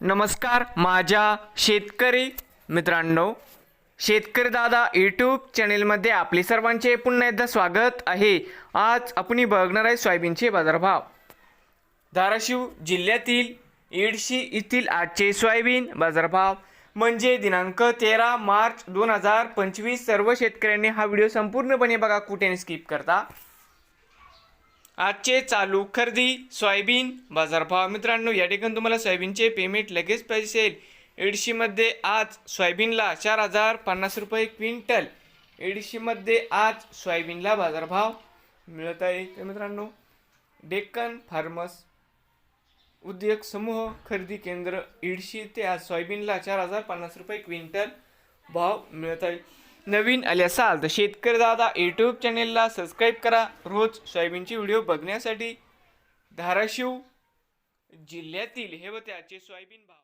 नमस्कार माझ्या शेतकरी मित्रांनो शेतकरी दादा यूट्यूब चॅनेलमध्ये आपले सर्वांचे पुन्हा एकदा स्वागत आहे. आज आपण बघणार आहे सोयाबीनचे बाजारभाव. धाराशिव जिल्ह्यातील येडशी येथील आजचे सोयाबीन बाजारभाव म्हणजे दिनांक तेरा मार्च दोन हजार पंचवीस. सर्व शेतकऱ्यांनी हा व्हिडिओ संपूर्णपणे बघा कुठे स्किप करता. आजचे चालू खरेदी सोयाबीन बाजारभाव. मित्रांनो या ठिकाणी तुम्हाला सोयाबीनचे पेमेंट लगेच पाहिजे. असेल एडशीमध्ये आज सोयाबीनला चार हजार पन्नास रुपये क्विंटल. एडशीमध्ये आज सोयाबीनला बाजारभाव मिळत आहे. तर मित्रांनो डेक्कन फार्मस उद्योग समूह खरेदी केंद्र एडशी ते आज सोयाबीनला चार हजार पन्नास रुपये क्विंटल भाव मिळत आहे. नवीन आले असाल तर शेतकरी दादा यूट्यूब चॅनेलला सबस्क्राईब करा. रोज सोयाबीनचे व्हिडिओ बघण्यासाठी धाराशिव जिल्ह्यातील हे व त्याचे सोयाबीन भाव.